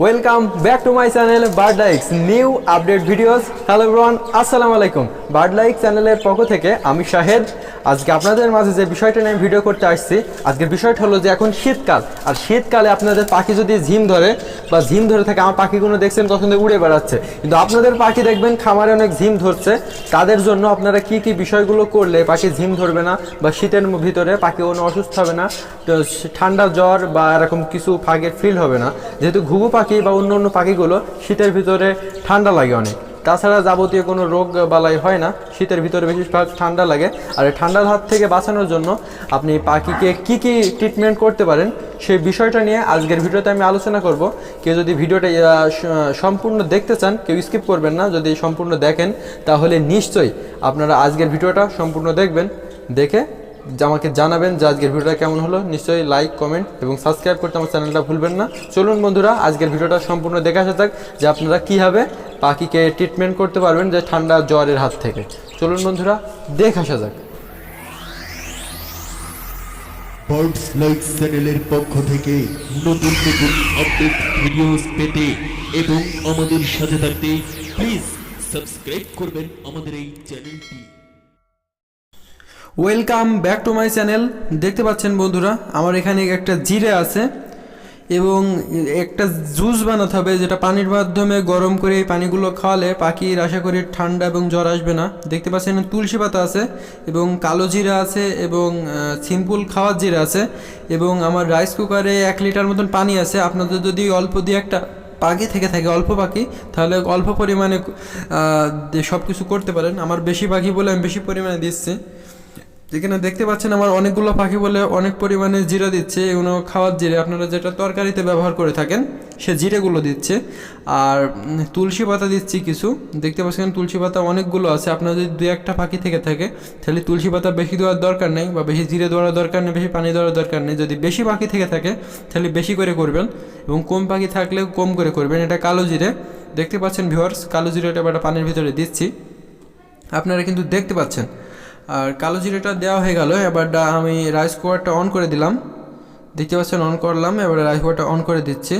Welcome back to my channel bird likes new update videos hello everyone আসসালামু আলাইকুম bird like চ্যানেলের পক্ষ থেকে আমি শাহেদ। আজকে আপনাদের মাঝে যে বিষয়টা নিয়ে ভিডিও করতে আসছি, আজকের বিষয়টা হলো যে এখন শীতকাল। আর শীতকালে আপনাদের পাখি যদি ঝিম ধরে বা ঝিম ধরে থাকে, আমার পাখিগুলো দেখছেন কখন উড়ে বেড়াচ্ছে। কিন্তু আপনাদের পাখি দেখবেন, খামারে অনেক ঝিম ধরছে। তাদের জন্য আপনারা কি কি বিষয়গুলো করলে পাখি ঝিম ধরবে না বা শীতের ভিতরে পাখি কোনো অসুস্থ হবে না? তো ঠান্ডা জ্বর বা এরকম কিছু ফাঁকের ফিল হবে না। যেহেতু ঘুঘু পাখি বা অন্য অন্য পাখিগুলো শীতের ভিতরে ঠান্ডা লাগে অনেক। তাছাড়া যাবতীয় কোনো রোগ বালাই হয় না, শীতের ভিতরে বেশিরভাগ ঠান্ডা লাগে। আর এই ঠান্ডার হাত থেকে বাঁচানোর জন্য আপনি পাখিকে কি কি ট্রিটমেন্ট করতে পারেন, সেই বিষয়টা নিয়ে আজকের ভিডিওতে আমি আলোচনা করব। কেউ যদি ভিডিওটা সম্পূর্ণ দেখতে চান, কেউ স্কিপ করবেন না। যদি সম্পূর্ণ দেখেন, তাহলে নিশ্চয়ই আপনারা আজকের ভিডিওটা সম্পূর্ণ দেখবেন। দেখে আমাকে জানাবেন যে আজকের ভিডিওটা কেমন হলো, নিশ্চয়ই লাইক কমেন্ট এবং সাবস্ক্রাইব করতে আমার চ্যানেলটা ভুলবেন না। চলুন বন্ধুরা, আজকের ভিডিওটা সম্পূর্ণ দেখে আসা যাক যে আপনারা কীভাবে পাখিকে ট্রিটমেন্ট করতে পারবেন যে ঠান্ডা জ্বরের হাত থেকে। চলুন বন্ধুরা, দেখে আসা যাক। বার্ডস লাইক চ্যানেলের পক্ষ থেকে নতুন নতুন আপডেট ভিডিওস পেতে এবং আমাদের সাথে থাকতে প্লিজ সাবস্ক্রাইব করবেন আমাদের এই চ্যানেলটি welcome back to my channel দেখতে পাচ্ছেন বন্ধুরা, আমার এখানে একটা জিরে আছে এবং একটা জুস বানাতে হবে যেটা পানির মাধ্যমে গরম করে এই পানিগুলো খাওয়ালে পাখির আশা করি ঠান্ডা এবং জ্বর আসবে না। দেখতে পাচ্ছেন তুলসী পাতা আছে এবং কালো জিরা আছে এবং সিম্পল খাওয়ার জিরা আছে এবং আমার রাইস কুকারে এক লিটার মতন পানি আছে। আপনাদের যদি অল্প দিয়ে একটা পাখি থেকে থাকে, অল্প পাখি, তাহলে অল্প পরিমাণে সব কিছু করতে পারেন। আমার বেশি পাখি বলে আমি বেশি পরিমাণে দিচ্ছি। এখানে দেখতে পাচ্ছেন আমার অনেকগুলো পাখি বলে অনেক পরিমাণে জিরা দিচ্ছে। এগুলো খাওয়ার জিরে আপনারা যেটা তরকারিতে ব্যবহার করে থাকেন, সে জিরেগুলো দিচ্ছে। আর তুলসী পাতা দিচ্ছি কিছু। দেখতে পাচ্ছেন তুলসী পাতা অনেকগুলো আছে। আপনার যদি দু একটা পাখি থেকে থাকে, তাহলে তুলসী পাতা বেশি দেওয়ার দরকার নেই বা বেশি জিরে দেওয়ার দরকার নেই, বেশি পানি দেওয়ার দরকার নেই। যদি বেশি পাখি থেকে থাকে, তাহলে বেশি করে করবেন এবং কম পাখি থাকলে কম করে করবেন। এটা কালো জিরে। দেখতে পাচ্ছেন ভিউয়ার্স কালো জিরেটা এবার পানির ভিতরে দিচ্ছি। আপনারা কিন্তু দেখতে পাচ্ছেন আর কালো জিরেটা দেওয়া হয়ে গেল, এবার আমি রাইস কুকারটা অন করে দিলাম। দেখতে পাচ্ছেন অন করলাম, এবার রাইস কুকারটা অন করে দিচ্ছি।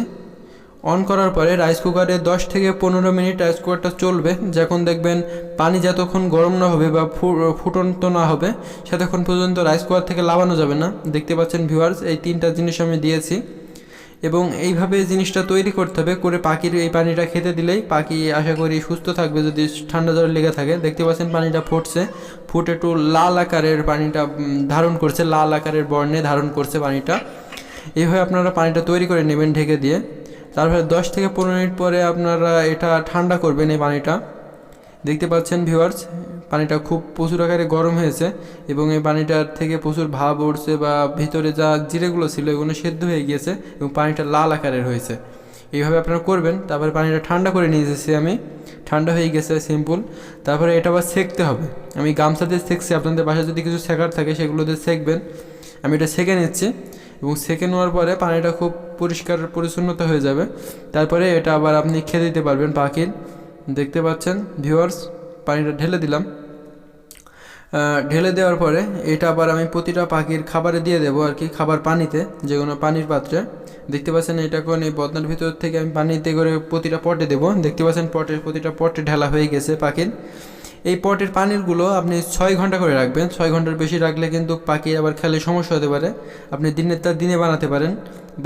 অন করার পরে রাইস কুকারে দশ থেকে পনেরো মিনিট রাইস কুকারটা চলবে। যখন দেখবেন পানি যতক্ষণ গরম না হবে বা ফুটন্ত না হবে, সেতক্ষণ পর্যন্ত রাইস কুকার থেকে লাগানো যাবে না। দেখতে পাচ্ছেন ভিউয়ার্স এই তিনটা জিনিস আমি দিয়েছি। এবং এইভাবে জিনিসটা তৈরি করতে হবে, করে পাখির এই পানিটা খেতে দিলেই পাখি আশা করি সুস্থ থাকবে। যদি ঠান্ডা জ্বর লেগে থাকে, দেখতে পাচ্ছেন পানিটা ফুটছে। ফুটে একটু লাল আকারের পানিটা ধারণ করছে, লাল আকারের বর্ণে ধারণ করছে পানিটা। এইভাবে আপনারা পানিটা তৈরি করে নেবেন ঢেকে দিয়ে। তারপরে দশ থেকে পনেরো মিনিট পরে আপনারা এটা ঠান্ডা করবেন এই পানিটা। দেখতে পাচ্ছেন ভিউয়ার্স পানিটা খুব প্রচুর আকারে গরম হয়েছে এবং এই পানিটার থেকে প্রচুর ভাব উঠছে বা ভিতরে যা জিরেগুলো ছিল এগুলো সেদ্ধ হয়ে গিয়েছে এবং পানিটা লাল আকারের হয়েছে এইভাবে আপনারা করবেন, তারপরে পানিটা ঠান্ডা করে নিয়ে এসেছি আমি। ঠান্ডা হয়ে গেছে সিম্পল তারপরে এটা আবার সেঁকতে হবে। আমি গামছা দিয়ে সেঁকছি, আপনাদের বাসায় যদি কিছু শেখার থাকে সেগুলো দিয়ে সেঁকবেন। আমি এটা সেঁকে নিচ্ছি এবং সেঁকে নেওয়ার পরে পানিটা খুব পরিষ্কার পরিচ্ছন্নতা হয়ে যাবে। তারপরে এটা আবার আপনি খেয়ে দিতে পারবেন পাখির। দেখতে পাচ্ছেন ভিউয়ার্স পানিটা ঢেলে দিলাম। ঢেলে দেওয়ার পরে এটা আবার আমি প্রতিটা পাখির খাবারে দিয়ে দেবো আর কি, খাবার পানিতে, যে কোনো পানির পাত্রে। দেখতে পাচ্ছেন এটা কোন এই বদনার ভিতর থেকে আমি পানিতে করে প্রতিটা পটে দেবো। দেখতে পাচ্ছেন পটের, প্রতিটা পটে ঢালা হয়ে গেছে পাখির। এই পটের পানিরগুলো আপনি ছয় ঘণ্টা করে রাখবেন। ছয় ঘণ্টার বেশি রাখলে কিন্তু পাখি আবার খেলে সমস্যা হতে পারে। আপনি দিনের তার দিনে বানাতে পারেন।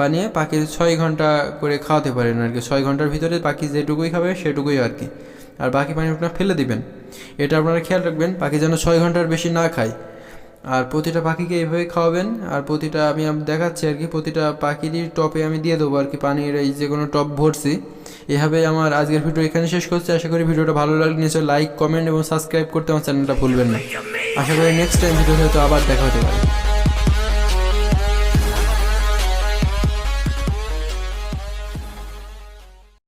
বানিয়ে পাখির ছয় ঘণ্টা করে খাওয়াতে পারেন আর কি। ছয় ঘণ্টার ভিতরে পাখি যেটুকুই খাবে সেটুকুই আর কি। আর বাকি পানি আপনার ফেলে দিবেন। এটা আপনারা খেয়াল রাখবেন, পাখি যেন ছয় ঘণ্টার বেশি না খায়। আর প্রতিটা পাখিকে এইভাবে খাওয়াবেন, আর প্রতিটা আমি দেখাচ্ছি আর কি, প্রতিটা পাখিরই টপে আমি দিয়ে দেবো আর কি, পানির এই যে কোনো টপ ভরছি। এভাবে আমার আজকের ভিডিও এখানে শেষ করছি। আশা করি ভিডিওটা ভালো লাগলে নিশ্চয় লাইক কমেন্ট এবং সাবস্ক্রাইব করতে আমার চ্যানেলটা ভুলবেন না। আশা করি নেক্সট টাইম ভিডিও হয়তো আবার দেখা হতে পারে।